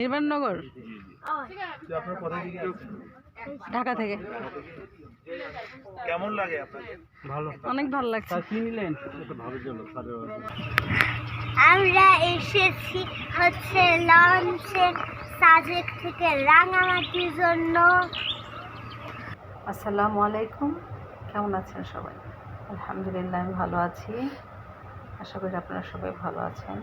নির্বাণনগর? ঢাকা থেকে। কেমন লাগে ভালো। অনেক ভালো লাগছে। আমরা এসেছি হচ্ছে লঞ্চে সাজেক থেকে রাঙামাটির জন্য। আসসালামু আলাইকুম। কেমন আছেন সবাই? আলহামদুলিল্লাহ আমি ভালো আছি। আশা করি আপনারা সবাই ভালো আছেন।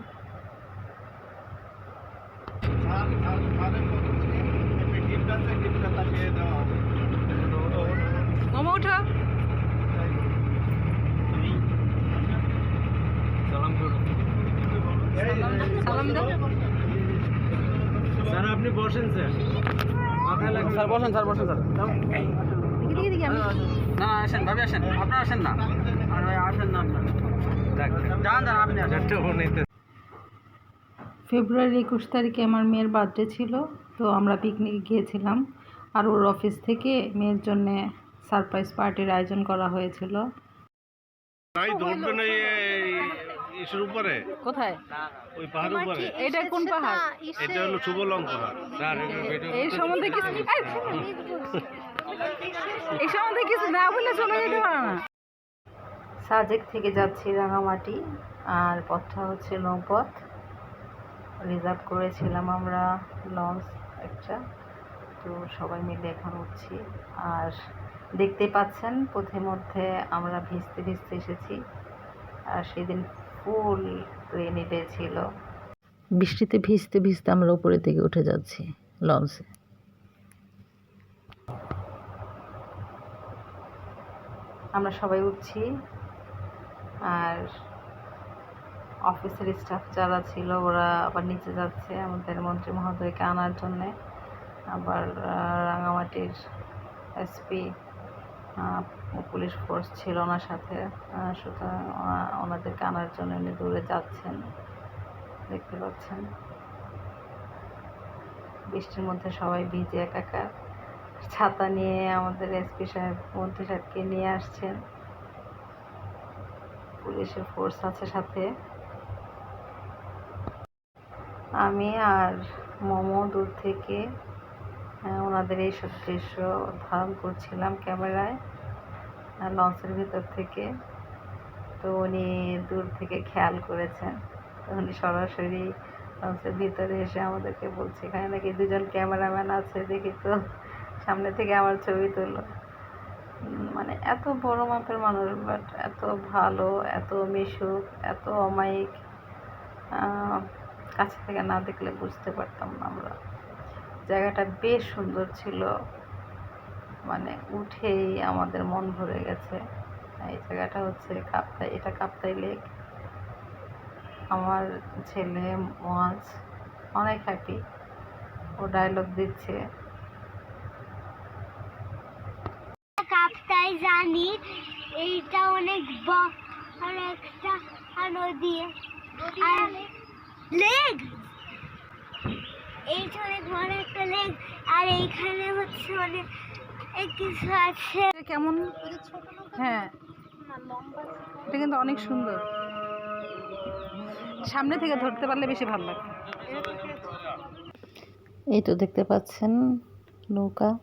মোমো উঠো। সালাম করুন সালাম দাও। স্যার আপনি বসেন স্যার। মাথায় লাগবে। স্যার বসেন স্যার বসেন না আসেন ভাবি আসেন। আপনারা আসেন না। আর ভাই আসেন না আপনারা। যান যান আপনি আসেন। ফেব্রুয়ারি একুশ তারিখে আমার মেয়ের বার্থডে ছিল তো আমরা পিকনিকে গিয়েছিলাম। আর ওর অফিস থেকে মেয়ের জন্যে সারপ্রাইজ পার্টির আয়োজন করা হয়েছিল। তাই দৌড়বেন এই ইসের উপরে? কোথায়? ওই পাহাড়ের উপরে। এটা কোন পাহাড়? এটা হলো শুভলং পাহাড়। স্যার এই সম্বন্ধে কিছু এই, এই সম্বন্ধে কিছু না বলে চলে যেতে পারে না। সাজেক থেকে যাচ্ছি রাঙামাটি আর পথটা হচ্ছে নৌপথ। রিজার্ভ করেছিলাম আমরা লঞ্চ একটা। তো সবাই মিলে এখন উঠছি। আর দেখতে পাচ্ছেন পথের মধ্যে আমরা ভিজতে ভিজতে এসেছি। আর সেদিন ফুল রেনি ডে ছিল বৃষ্টিতে ভিজতে ভিজতে আমরা উপরের দিকে উঠে যাচ্ছি লঞ্চে। আমরা সবাই উঠছি। আর অফিসের স্টাফ যারা ছিল, ওরা আবার নিচে যাচ্ছে আমাদের মন্ত্রী মহোদয়কে আনার জন্যে। আবার রাঙামাটির এসপি পুলিশ ফোর্স ছিল ওনার সাথে সুতরাং ওনাদেরকে আনার জন্য উনি দূরে যাচ্ছেন। দেখতে পাচ্ছেন। বৃষ্টির মধ্যে সবাই ভিজে একাকার। ছাতা নিয়ে আমাদের এসপি সাহেব, মন্ত্রী সাহেবকে নিয়ে আসছেন। পুলিশের ফোর্স আছে সাথে। আমি আর মোমো দূর থেকে আহ, ওনাদের এইসব দৃশ্য ধারণ করছিলাম ক্যামেরায় লঞ্চের ভিতর থেকে। তো উনি দূর থেকে খেয়াল করেছেন। তো উনি সরাসরি লঞ্চের ভিতরে এসে আমাদেরকে বলছে এখানে নাকি দুজন ক্যামেরাম্যান আছে দেখি তো সামনে থেকে আমার ছবি তোলো। মানে এত বড় মাপের মানুষ বাট এত ভালো এত মিশুক এত অমায়িক কাছে থেকে না দেখলে বুঝতে পারতাম না আমরা। জায়গাটা বেশ সুন্দর ছিল। মানে উঠেই আমাদের মন ভরে গেছে। এই জায়গাটা হচ্ছে কাপ্তাই, এটা কাপ্তাই লেক। আমার ছেলে মজ অনেক হ্যাপি ও ডায়লগ দিচ্ছে। কাপ্তাই জানি, এইটা অনেক বড় একটা নদী। লেগ। এইটা অনেক বড় একটা লেগ আর এইখানে হচ্ছে অনেক এই কিছু আছে। এটা কেমন? হ্যাঁ। এটা কিন্তু অনেক সুন্দর। সামনে থেকে ধরতে পারলে বেশি ভালো লাগে। এই তো দেখতে পাচ্ছেন নৌকা।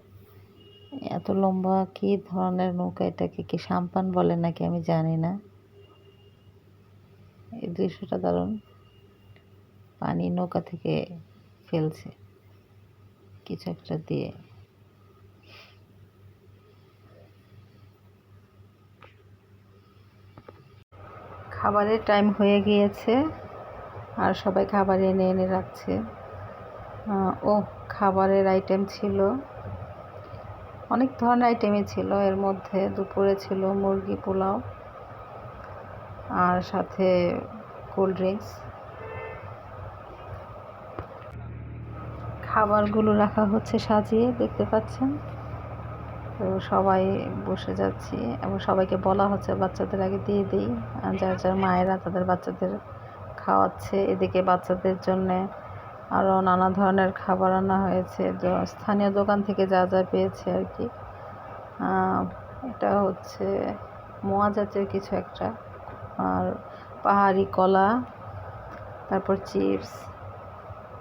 এত লম্বা কি ধরনের নৌকা এটাকে? কি সাম্পান বলে নাকি? আমি জানি না। এই দৃশ্যটা দারুণ। পানি নৌকা থেকে ফেলছে। কিছু একটা দিয়ে। খাবারের টাইম হয়ে গিয়েছে, আর সবাই খাবার এনে এনে রাখছে। ও খাবারের আইটেম ছিল। অনেক ধরনের আইটেমই ছিল। এর মধ্যে দুপুরে ছিল মুরগি পোলাও, আর সাথে কোল্ড ড্রিঙ্কস খাবারগুলো রাখা হচ্ছে, সাজিয়ে দেখতে পাচ্ছেন। তো সবাই বসে যাচ্ছি এবং সবাইকে বলা হচ্ছে বাচ্চাদের আগে দিয়ে দিই। যার যার মায়েরা তাদের বাচ্চাদের খাওয়াচ্ছে। এদিকে বাচ্চাদের জন্যে আরও নানা ধরনের খাবার আনা হয়েছে। স্থানীয় দোকান থেকে যা যা পেয়েছে আর কি। এটা হচ্ছে মোয়া জাতীয় কিছু একটা। আর পাহাড়ি কলা, তারপর চিপস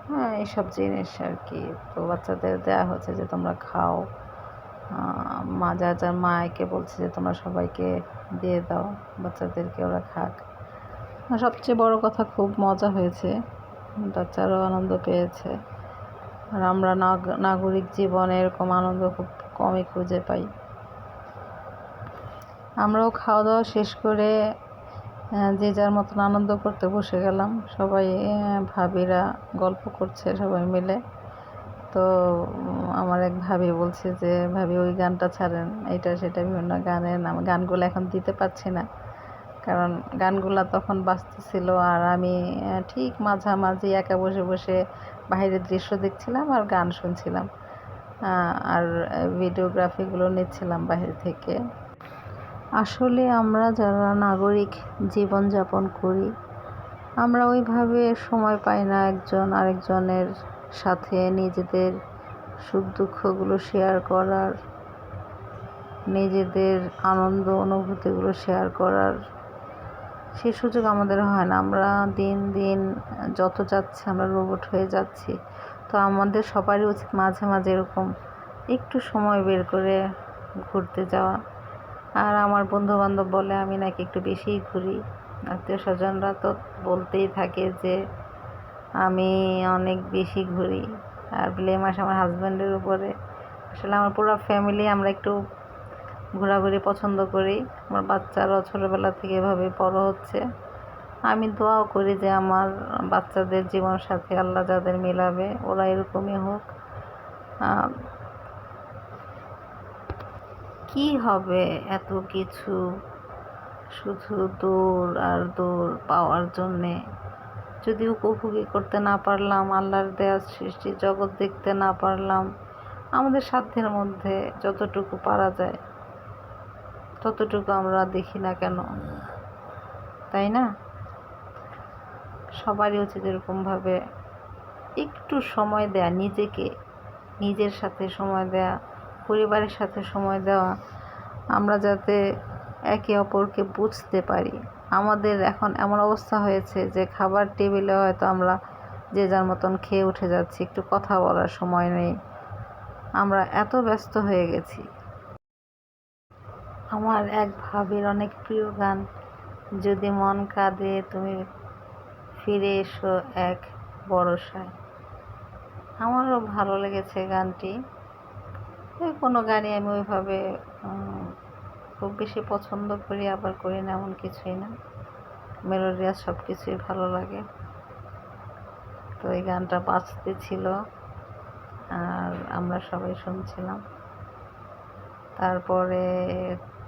হ্যাঁ এইসব জিনিস আর কি তো বাচ্চাদের দেওয়া হচ্ছে যে তোমরা খাও। মা, যা যার মাকে বলছে যে তোমরা সবাইকে দিয়ে দাও, বাচ্চাদেরকে ওরা খাক। সবচেয়ে বড় কথা, খুব মজা হয়েছে। বাচ্চারাও আনন্দ পেয়েছে। আর আমরা নাগ- নাগরিক জীবনে এরকম আনন্দ খুব কমই খুঁজে পাই। আমরাও খাওয়া দাওয়া শেষ করে যে যার মতন আনন্দ করতে বসে গেলাম। সবাই ভাবিরা গল্প করছে সবাই মিলে। তো আমার এক ভাবি বলছে যে, ভাবি, ওই গানটা ছাড়েন। এটা সেটা বিভিন্ন গানের নাম, গানগুলো এখন দিতে পারছি না। কারণ গানগুলা তখন বাজতেছিল আর আমি ঠিক মাঝামাঝি একা বসে বসে বাইরের দৃশ্য দেখছিলাম আর গান শুনছিলাম। আর ভিডিওগ্রাফিগুলো নিচ্ছিলাম বাইরে থেকে। আসলে আমরা যারা নাগরিক জীবনযাপন করি, আমরা ওইভাবে সময় পাই না একজন আরেকজনের সাথে নিজেদের সুখ দুঃখগুলো শেয়ার করার, নিজেদের আনন্দ অনুভূতিগুলো শেয়ার করার। সে সুযোগ আমাদের হয় না। আমরা দিন দিন যত যাচ্ছে আমরা রোবট হয়ে যাচ্ছি। তো আমাদের সবারই উচিত মাঝে মাঝে এরকম একটু সময় বের করে ঘুরতে যাওয়া। আর আমার বন্ধু বান্ধব বলে আমি নাকি একটু বেশিই ঘুরি। আত্মীয় স্বজনরা তো বলতেই থাকে যে আমি অনেক বেশি ঘুরি। আর ব্লেম আসে আমার হাজব্যান্ডের উপরে। আসলে আমার পুরো ফ্যামিলি আমরা একটু ঘোরাঘুরি পছন্দ করি। আমার বাচ্চারাও ছোটোবেলা থেকে এভাবে বড় হচ্ছে। আমি দোয়াও করি যে আমার বাচ্চাদের জীবন সাথে আল্লাহ যাদের মিলাবে, ওরা এরকমই হোক। কি হবে? এত কিছু শুধু দৌড় আর দৌড় পাওয়ার জন্যে। যদি উপভোগী করতে না পারলাম, আল্লাহর দেয়া সৃষ্টি জগৎ দেখতে না পারলাম, আমাদের সাধ্যের মধ্যে যতটুকু পারা যায়, ততটুকু আমরা দেখি না কেন? তাই না? সবারই উচিত এরকমভাবে একটু সময় দেয়া, নিজেকে, নিজের সাথে সময় দেয়া। পরিবারের সাথে সময় দেওয়া, আমরা যাতে একে অপরকে বুঝতে পারি। আমাদের এখন এমন অবস্থা হয়েছে যে খাবার টেবিলে হয়তো আমরা যে যার মতন খেয়ে উঠে যাচ্ছি, একটু কথা বলার সময় নেই। আমরা এত ব্যস্ত হয়ে গেছি। আমার এক ভাবির অনেক প্রিয় গান, যদি মন কাঁদে তুমি ফিরে এসো এক বড়সায়। আমারও ভালো লেগেছে গানটি। কোনো গানই আমি ওইভাবে খুব বেশি পছন্দ করি, আবার করি না এমন কিছুই না। মেলোডিয়াস সব কিছুই ভালো লাগে। তো এই গানটা বাজতে ছিল, আর আমরা সবাই শুনছিলাম। তারপরে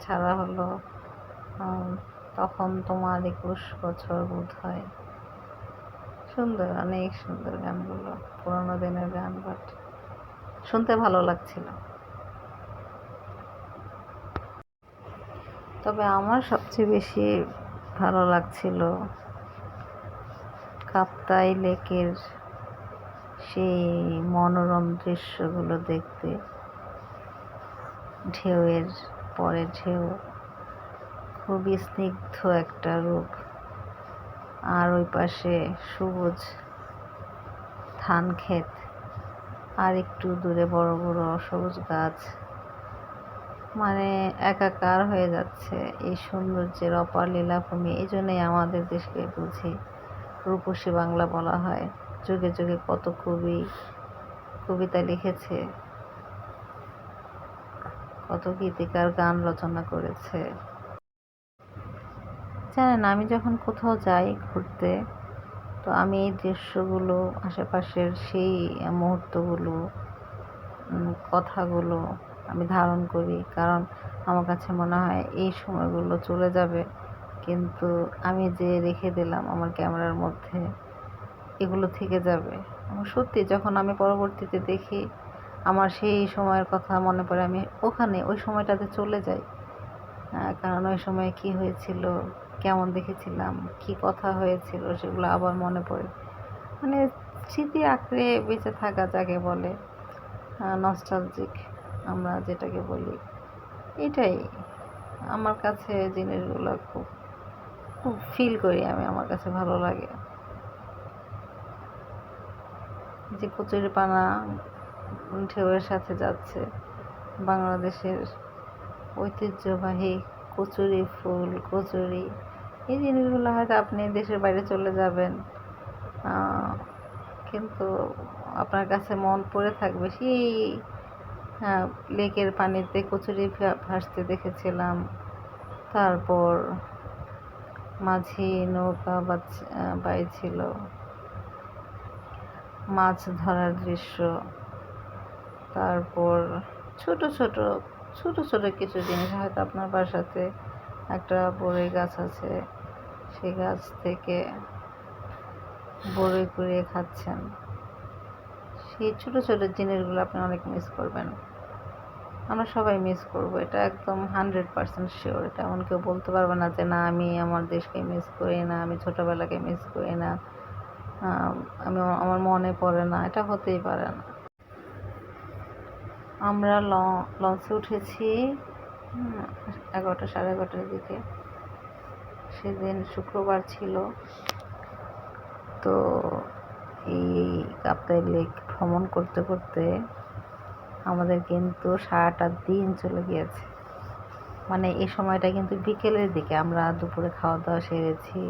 ছাড়া হলো তখন তোমার একুশ বছর বোধ হয় সুন্দর, অনেক সুন্দর গানগুলো, পুরোনো দিনের গান বাট শুনতে ভালো লাগছিল। তবে আমার সবচেয়ে বেশি ভালো লাগছিল কাপ্তাই লেকের সেই মনোরম দৃশ্যগুলো দেখতে। ঢেউয়ের পরে ঢেউ খুবই স্নিগ্ধ একটা রূপ। আর ওই পাশে সবুজ ধান ক্ষেত আর একটু দূরে বড় বড় সবুজ গাছ। মানে একাকার হয়ে যাচ্ছে এই সৌন্দর্যের অপার লীলাভূমি। এই জন্যই আমাদের দেশকে বুঝি রূপসী বাংলা বলা হয়। যুগে যুগে কত কবি, কবিতা লিখেছে, কত গীতিকার গান রচনা করেছে। জানেন, আমি যখন কোথাও যাই ঘুরতে, তো আমি এই দৃশ্যগুলো, আশেপাশের সেই মুহূর্তগুলো কথাগুলো আমি ধারণ করি। কারণ আমার কাছে মনে হয় এই সময়গুলো চলে যাবে। কিন্তু আমি যে রেখে দিলাম আমার ক্যামেরার মধ্যে, এগুলো থেকে যাবে। এবং সত্যি যখন আমি পরবর্তীতে দেখি আমার সেই সময়ের কথা মনে পড়ে, আমি ওখানে, ওই সময়টাতে চলে যাই। কারণ ওই সময় কি হয়েছিল, কেমন দেখেছিলাম, কি কথা হয়েছিল, সেগুলো আবার মনে পড়ে। মানে স্মৃতি আঁকড়ে বেঁচে থাকা যাকে বলে নস্টালজিক আমরা যেটাকে বলি, এটাই আমার কাছে জিনিসগুলো খুব খুব ফিল করি আমি, আমার কাছে ভালো লাগে। যে কচুরি পানা ঢেউয়ের সাথে যাচ্ছে, বাংলাদেশের ঐতিহ্যবাহী কচুরি ফুল, কচুরি, এই জিনিসগুলো হয়তো আপনি দেশের বাইরে চলে যাবেন কিন্তু আপনার কাছে মন পড়ে থাকবে সেই লেকের পানিতে কচুরি ভাসতে দেখেছিলাম। তারপর মাঝি নৌকা বাইছিল। মাছ ধরার দৃশ্য। তারপর ছোট ছোট ছোট ছোট কিছু জিনিস। হয়তো আপনার বাসাতে একটা বড়ই গাছ আছে। সেই গাছ থেকে বড়ই কুড়িয়ে খাচ্ছেন। সেই ছোটো ছোটো জিনিসগুলো আপনি অনেক মিস করবেন। আমরা সবাই মিস করব, এটা একদম হান্ড্রেড পার্সেন্ট শিওর এটা এমন কেউ বলতে পারবে না যে, না, আমি আমার দেশকে মিস করি না, আমি ছোটোবেলাকে মিস করি না আমি আমার মনে পড়ে না। এটা হতেই পারে না। আমরা লঞ্চে উঠেছি এগারোটা, সাড়ে এগারোটার দিকে। সেদিন শুক্রবার ছিল। তো এই কাপ্তাই লেক ভ্রমণ করতে করতে আমাদের কিন্তু সারাটা দিন চলে গিয়েছে। মানে এই সময়টা কিন্তু বিকেলের দিকে আমরা দুপুরে খাওয়া দাওয়া সেরেছি,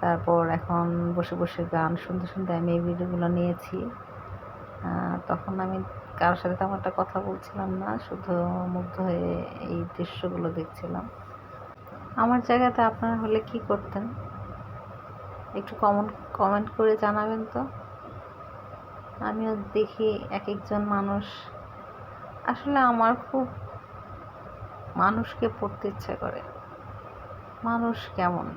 তারপর এখন বসে বসে গান শুনতে শুনতে আমি এই ভিডিওগুলো নিয়েছি। তখন আমি কারোর সাথে তেমন একটা কথা বলছিলাম না, শুধু মুগ্ধ হয়ে এই দৃশ্যগুলো দেখছিলাম। আমার জায়গাতে আপনারা হলে কি করতেন? একটু কমেন্ট কমেন্ট করে জানাবেন তো। আমিও দেখি এক একজন মানুষ। আসলে আমার খুব মানুষকে পড়তে ইচ্ছা করে। মানুষ কেমন?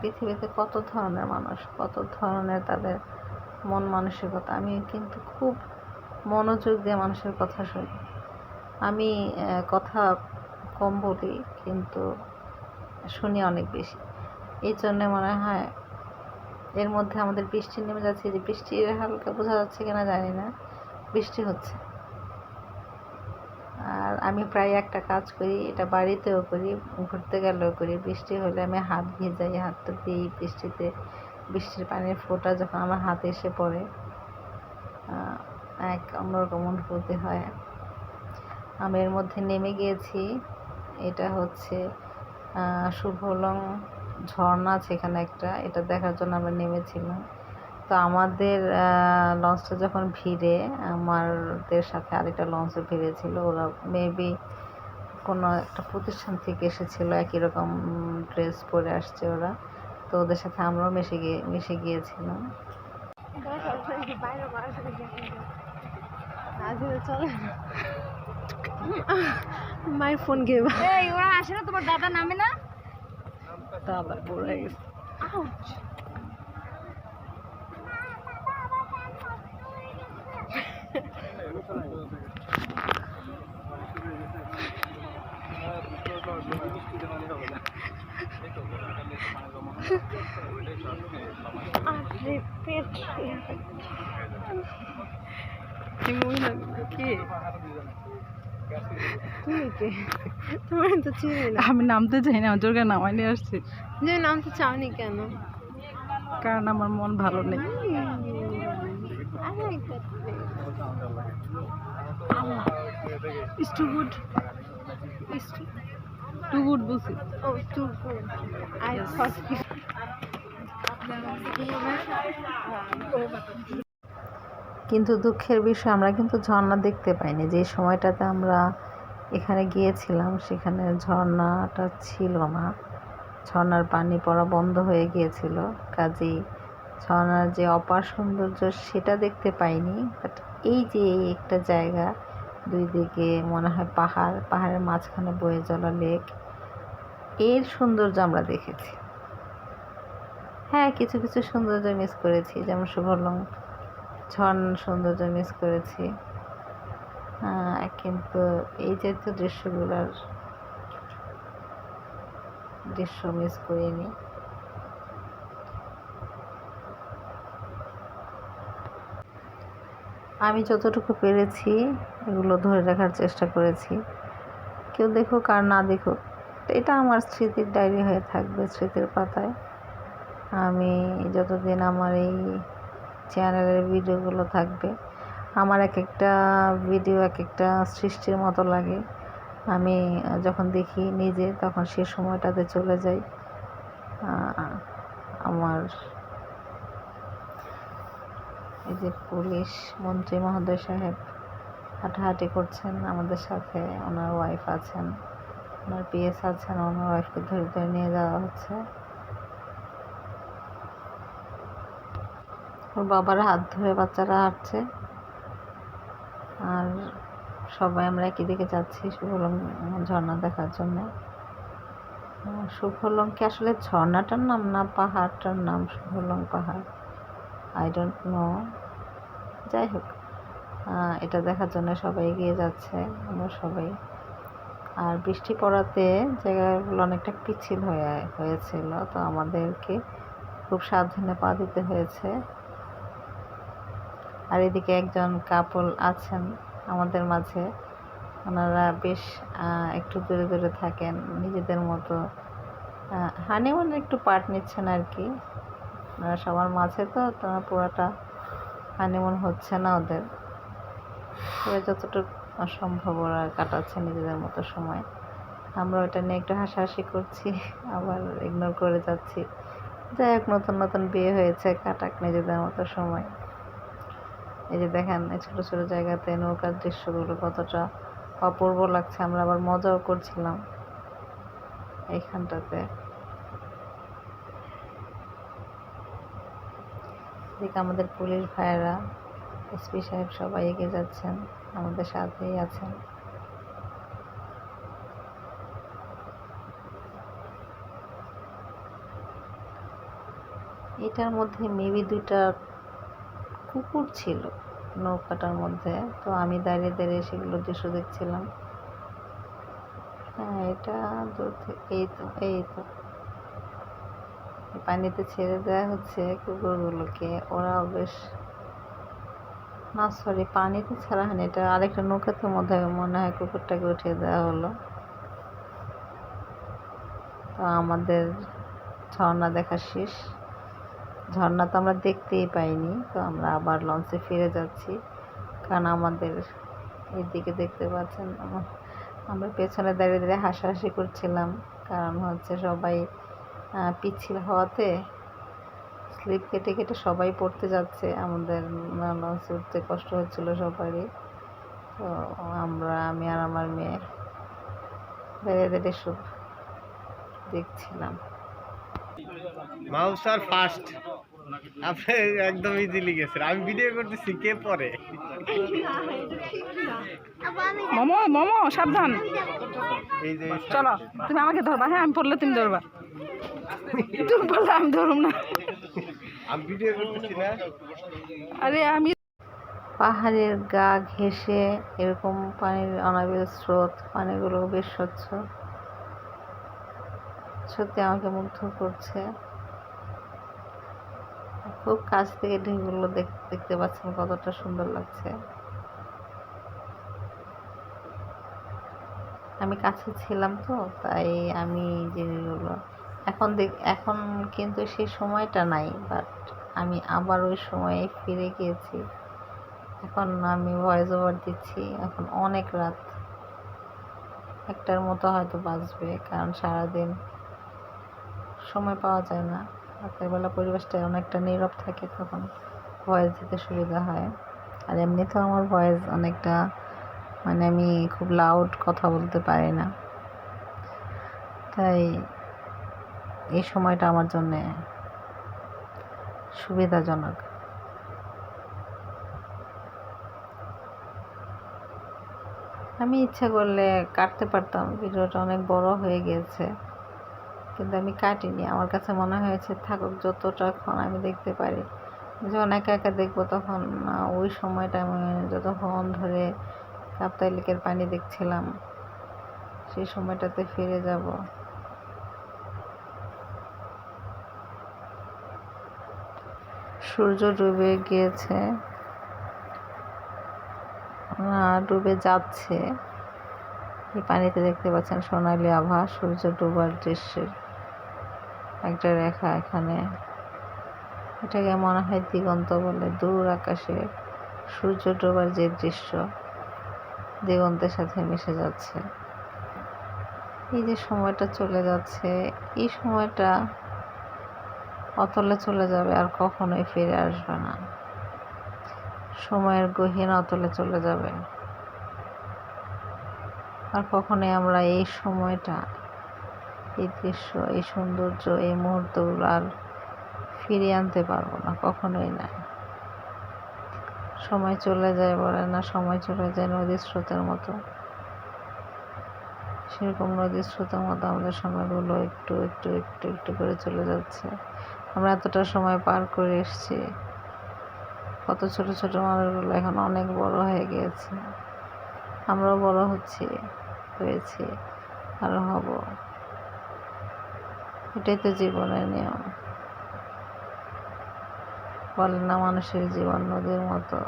পৃথিবীতে কত ধরনের মানুষ, কত ধরনের তাদের মন মানসিকতা? আমি কিন্তু খুব মনোযোগ দিয়ে মানুষের কথা শুনি। আমি কথা কম বলি, কিন্তু শুনি অনেক বেশি। এই জন্যে মনে হয় এর মধ্যে আমাদের বৃষ্টি নেমে যাচ্ছে যে বৃষ্টির হালকা বোঝা যাচ্ছে কিনা জানি না, বৃষ্টি হচ্ছে। আর আমি প্রায় একটা কাজ করি, এটা বাড়িতেও করি, ঘুরতে গেলেও করি, বৃষ্টি হলে আমি হাত ভিজাই হাতটা দিই বৃষ্টিতে, বৃষ্টির পানির ফোঁটা যখন আমার হাতে এসে পড়ে এক অন্যরকম অনুভূতি হয়। আমি এর মধ্যে নেমে গিয়েছি, এটা হচ্ছে শুভলং ঝর্ণা আছে এখানে একটা এটা দেখার জন্য আমরা নেমেছিলাম। তো আমাদের লঞ্চটা যখন ভিড়ে আমাদের সাথে আরেকটা লঞ্চও ভিড়েছিল। ওরা মেবি কোনো একটা প্রতিষ্ঠান থেকে এসেছিল একই রকম ড্রেস পরে আসছে ওরা। তো ওদের সাথে আমরাও মিশে গিয়ে মিশে গিয়েছিলাম। মায়ের ফোন এই ওরা আসে না তোমার দাদা নামে না? দাদা পড়ে গেছে আরে পেট এই মহিলা কে তুমি কে তোমার তো চিনি না। আমি নামতে চাই না জোরকে নামাই নিয়ে আসছি। যে নাম তো চাওনি কেন? কারণ আমার মন ভালো নেই। too, টু গুড বলছি। Oh, too good. I thought you. কিন্তু দুঃখের বিষয়, আমরা কিন্তু ঝর্ণা দেখতে পাইনি। যে সময়টাতে আমরা এখানে গিয়েছিলাম, সেখানে ঝর্ণাটা ছিল না। ঝর্ণার পানি পড়া বন্ধ হয়ে গিয়েছিল। কাজেই ঝর্ণার যে অপার সৌন্দর্য, সেটা দেখতে পাইনি। বাট এই যে একটা জায়গা, দুই দিকে মনে হয় পাহাড়, পাহাড়ের মাঝখানে বয়ে চলা লেক, এর সৌন্দর্য আমরা দেখেছি। হ্যাঁ কিছু কিছু সৌন্দর্য মিস করেছি। যেমন সুভলং ঝর্ণার সৌন্দর্য মিস করেছি। কিন্তু এই জাতীয় দৃশ্যগুলোর দৃশ্য মিস করিনি। আমি যতটুকু পেরেছি, এগুলো ধরে রাখার চেষ্টা করেছি। কেউ দেখুক আর না দেখুক, এটা আমার স্মৃতির ডায়েরি হয়ে থাকবে, স্মৃতির পাতায়। আমি যতদিন আমার এই চ্যানেলের ভিডিওগুলো থাকবে। আমার এক একটা ভিডিও এক একটা সৃষ্টির মতো লাগে। আমি যখন দেখি নিজে, তখন সে সময়টাতে চলে যাই। আমার এই যে পুলিশ মন্ত্রী মহোদয় সাহেব হাঁটাহাঁটি করছেন। আমাদের সাথে ওনার ওয়াইফ আছেন, ওনার পিএস আছেন, ওনার ওয়াইফকে ধরে ধরে নিয়ে যাওয়া হচ্ছে। ওর বাবার হাত ধরে বাচ্চারা হাঁটছে। আর সবাই আমরা একই দিকে যাচ্ছি সুফলং ঝর্ণা দেখার জন্য। সুফলং কি আসলে ঝর্ণাটার নাম না পাহাড়টার নাম সুফলং পাহাড়? আই ডোন্ট নো যাই হোক এটা দেখার জন্য সবাই এগিয়ে যাচ্ছে, আমরা সবাই। আর বৃষ্টি পড়াতে জায়গাগুলো অনেকটা পিচ্ছিল হয়ে হয়েছিল, তো আমাদেরকে খুব সাবধানে পা দিতে হয়েছে। আর এদিকে একজন কাপল আছেন আমাদের মাঝে। ওনারা বেশ একটু দূরে দূরে থাকেন, নিজেদের মতো। হানিমুনে একটু পার্ট নিচ্ছেন আর কি ওনারা সবার মাঝে তো তো পুরোটা হানিমুন হচ্ছে না ওদের। তবে যতটুকু সম্ভব ওরা কাটাচ্ছে নিজেদের মতো সময়। আমরা ওটা নিয়ে একটু হাসাহাসি করছি, আবার ইগনোর করে যাচ্ছি। যাই হোক, নতুন নতুন বিয়ে হয়েছে, কাটাক নিজেদের মতো সময়। এই যে দেখেন, এই ছোটো ছোটো জায়গাতে নৌকার দৃশ্যগুলো কতটা অপূর্ব লাগছে, আমরা আবার মজাও করছিলাম এইখানটাতে। এদিকে আমাদের পুলিশ ভাইয়েরা এসপি সাহেব সবাই এগিয়ে যাচ্ছেন, আমাদের সাথেই আছেন। এটার মধ্যে মেবি দুইটা কুকুর ছিল নৌকাটার মধ্যে। তো আমি দাঁড়িয়ে দাঁড়িয়ে সেগুলো দৃশ্য দেখছিলাম। হ্যাঁ এটা দূর থেকে এই তো এই তো। পানিতে ছেড়ে দেওয়া হচ্ছে কুকুরগুলোকে। ওরাও বেশ না সরি পানিতে ছাড়া হয়নি। এটা আরেকটা নৌকাতে মধ্যে মনে হয় কুকুরটাকে উঠিয়ে দেওয়া হলো। তো আমাদের ঝর্ণা দেখা শেষ। ঝর্ণা তো আমরা দেখতেই পাইনি তো আমরা আবার লঞ্চে ফিরে যাচ্ছি। কারণ আমাদের এদিকে দেখতে পাচ্ছেন আমা- আমরা পেছনে দাঁড়িয়ে দাঁড়িয়ে হাসাহাসি করছিলাম। কারণ হচ্ছে সবাই আহ, পিচ্ছিল হওয়াতে স্লিপ কেটে কেটে সবাই পড়তে যাচ্ছে। আমাদের লঞ্চে উঠতে কষ্ট হচ্ছিল সবারই। তো আমরা আমি আর আমার মেয়ে দাঁড়িয়ে দাঁড়িয়ে সব দেখছিলাম। মাউস আর ফার্স্ট আপনি একদম ইজিলি গেছেন। আমি ভিডিও করতেছি কে পরে? মোমো মোমো সাবধান। চলো তুমি আমাকে ধরবা হ্যাঁ আমি পড়লে তুমি ধরবা। তুমি পড়লে আমি ধরুম না। আমি ভিডিও করতেছি না। আরে আমি পাহাড়ের গা ঘেঁষে এরকম পানির অনাবিল স্রোত পানিগুলো বেশ স্বচ্ছ। সত্যি আমাকে মুগ্ধ করছে। খুব কাছ থেকে ঢেউগুলো দেখতে পাচ্ছেন কতটা সুন্দর লাগছে। আমি কাছে ছিলাম তো, তাই আমি জিনিসগুলো এখন দেখ, এখন কিন্তু সেই সময়টা নাই বাট আমি আবার ওই সময়ে ফিরে গিয়েছি। এখন আমি ভয়েস ওভার দিচ্ছি, এখন অনেক রাত। একটার মতো হয়তো বাজবে, কারণ সারাদিন সময় পাওয়া যায় না। রাতের বেলা পরিবেশটা অনেকটা নীরব থাকে, তখন ভয়েস দিতে সুবিধা হয়। আর এমনিতেও আমার ভয়েস অনেকটা মানে আমি খুব লাউড কথা বলতে পারি না। তাই এই সময়টা আমার জন্যে সুবিধাজনক। আমি ইচ্ছা করলে কাটতে পারতাম, ভিডিওটা অনেক বড় হয়ে গিয়েছে। কিন্তু আমি কাটিনি। আমার কাছে মনে হয়েছে, থাকুক যতটাক্ষণ আমি দেখতে পারি। যখন একা একা দেখব তখন ওই সময়টা আমি যতক্ষণ ধরে কাপ্তাই লেকের পানি দেখছিলাম, সেই সময়টাতে ফিরে যাব। সূর্য ডুবে গিয়েছে। ডুবে যাচ্ছে। এই পানিতে দেখতে পাচ্ছেন সোনালি আভা, সূর্য ডুবার দৃশ্যের। একটা রেখা এখানে। এটাকে মনে হয় দিগন্ত বলে, দূর আকাশে সূর্য ডোবার যে দৃশ্য, দিগন্তের সাথে মিশে যাচ্ছে। এই যে সময়টা চলে যাচ্ছে, এই সময়টা অতলে চলে যাবে আর কখনোই ফিরে আসবে না। সময়ের গহীন অতলে চলে যাবে। আর কখনোই আমরা এই সময়টা এই দৃশ্য, এই সৌন্দর্য, এই মুহূর্তগুলো আর ফিরিয়ে আনতে পারব না, কখনোই না। সময় চলে যায় বলে না, সময় চলে যায় নদীর স্রোতের মতো। সেরকম নদীর স্রোতের মতো আমাদের সময়গুলো একটু একটু একটু একটু করে চলে যাচ্ছে। আমরা এতটা সময় পার করে এসেছি, কত ছোট ছোট মানুষগুলো এখন অনেক বড় হয়ে গিয়েছে। আমরাও বড় হচ্ছি, হয়েছি আরও হব। এটাই তো জীবনের নিয়ম। বলে না মানুষের জীবন নদীর মতো।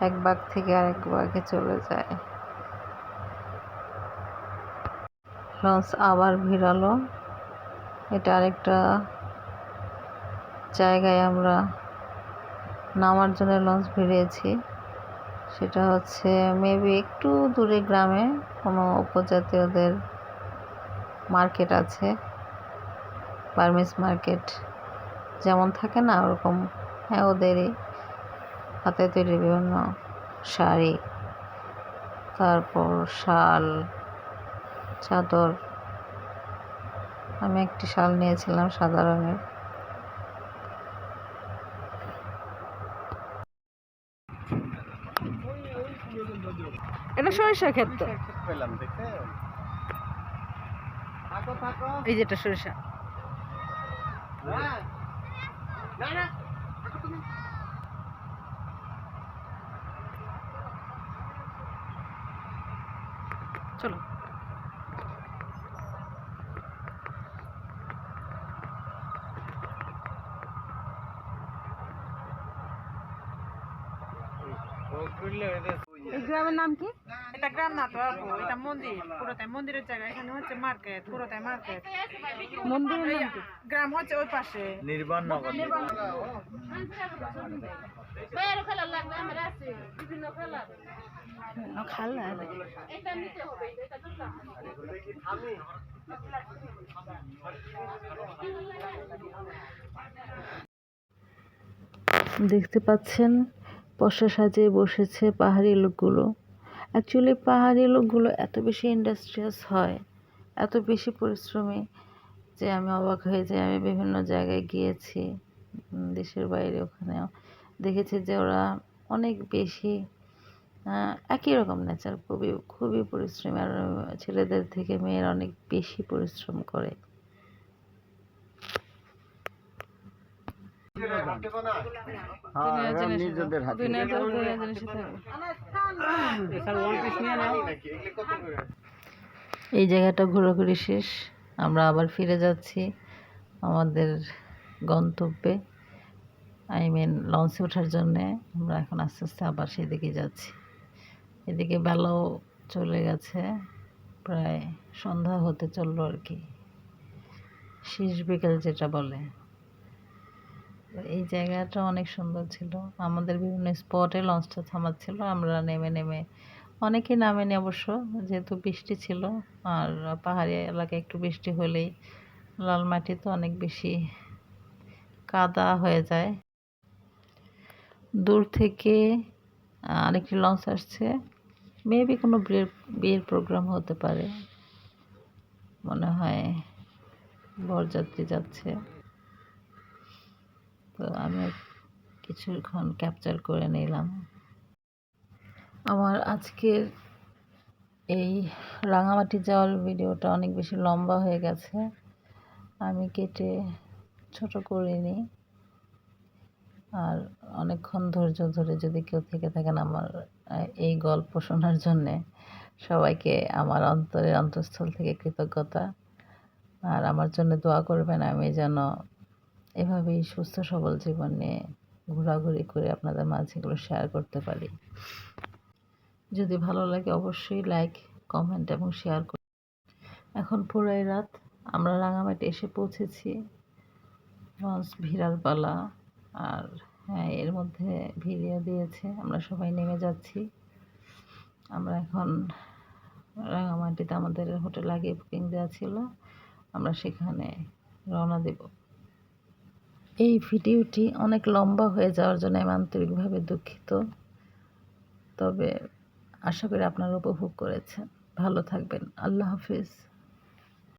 এক বাঘ থেকে আরেক বাঘে চলে যায়। লঞ্চ আবার ভিড়ালো। এটা আরেকটা জায়গায় আমরা নামার জন্য লঞ্চ ভিড়িয়েছি। সেটা হচ্ছে মেবি একটু দূরে গ্রামে কোনো উপজাতীয়দের মার্কেট আছে। বার্মিস মার্কেট যেমন থাকে না ওরকম। হ্যাঁ ওদেরই হাতে তৈরি বিভিন্ন শাড়ি তারপর শাল চাদর। আমি একটি শাল নিয়েছিলাম সাদা রঙের। এটা সরিষা ক্ষেত তো পেলাম দেখে থাকো থাকো এই যেটা সরিষা। হ্যাঁ। না না চলো এই গ্রামের নাম কি? এটা গ্রাম না তো আপু এটা মন্দির পুরোটাই মন্দিরের জায়গা। এখানে হচ্ছে মার্কেট পুরোটাই মার্কেট। মন্দিরের নাম কি? গ্রাম হচ্ছে ওই পাশে। নির্বাণ নগর খালা। দেখতে পাচ্ছেন পশা সাজিয়ে বসেছে পাহাড়ি লোকগুলো। অ্যাকচুয়ালি পাহাড়ি লোকগুলো এত বেশি ইন্ডাস্ট্রিয়াস হয়, এত বেশি পরিশ্রমী যে আমি অবাক হয়ে যাই। আমি বিভিন্ন জায়গায় গিয়েছি দেশের বাইরে ওখানেও। দেখেছি যে ওরা অনেক বেশি একই রকম নেচার খুবই খুবই পরিশ্রমী। আর ছেলেদের থেকে মেয়েরা অনেক বেশি পরিশ্রম করে হ্যাঁ নিজেদের হাতে দুনিয়াতে দুনিয়া জিনিসই থাকবে এই জায়গাটা ঘোরাঘুরি শেষ। আমরা আবার ফিরে যাচ্ছি আমাদের গন্তব্যে। আই মিন লঞ্চে ওঠার জন্যে আমরা এখন আস্তে আস্তে আবার সেদিকে যাচ্ছি। এদিকে বেলাও চলে গেছে। প্রায় সন্ধ্যা হতে চলল আর কি। শেষ বিকেল যেটা বলে। এই জায়গাটা অনেক সুন্দর ছিল। আমাদের বিভিন্ন স্পটে লঞ্চটা থামাচ্ছিল। আমরা নেমে নেমে অনেকেই নামেনি অবশ্য, যেহেতু বৃষ্টি ছিল। আর পাহাড়ি এলাকায় একটু বৃষ্টি হলেই লাল মাটি তো অনেক বেশি কাদা হয়ে যায়। দূর থেকে আরেকটি লঞ্চ আসছে। মেবি কোনো বিয়ের বিয়ের প্রোগ্রাম হতে পারে। মনে হয় বরযাত্রী যাচ্ছে। তো আমি কিছুক্ষণ ক্যাপচার করে নিলাম। আমার আজকের এই রাঙামাটি যাওয়ার ভিডিওটা অনেক বেশি লম্বা হয়ে গেছে। আমি কেটে ছোট করিনি আর অনেকক্ষণ ধৈর্য ধরে যদি কেউ থেকে থাকেন আমার, এই গল্প শোনার জন্যে সবাইকে আমার অন্তরের অন্তঃস্থল থেকে কৃতজ্ঞতা। আর আমার জন্য দোয়া করবেন, আমি যেন এভাবেই সুস্থ, সবল জীবন ঘোরাঘুরি করে আপনাদের মাঝে এগুলো শেয়ার করতে পারি। যদি ভালো লাগে অবশ্যই লাইক কমেন্ট এবং শেয়ার করুন। এখন পুরাই রাত, আমরা রাঙামাটি এসে পৌঁছেছি। লঞ্চ ভিড়ালপালা আর হ্যাঁ এর মধ্যে ভিড়িয়ে দিয়েছে, আমরা সবাই নেমে যাচ্ছি। আমরা এখন রাঙামাটিতে আমাদের হোটেল আগে বুকিং দেওয়া ছিল, আমরা সেখানে রওনা দেব। এই ভিডিওটি অনেক লম্বা হয়ে যাওয়ার জন্য আমি আন্তরিকভাবে দুঃখিত। তবে আশা করি আপনারা উপভোগ করেছেন। ভালো থাকবেন। আল্লাহ হাফিজ।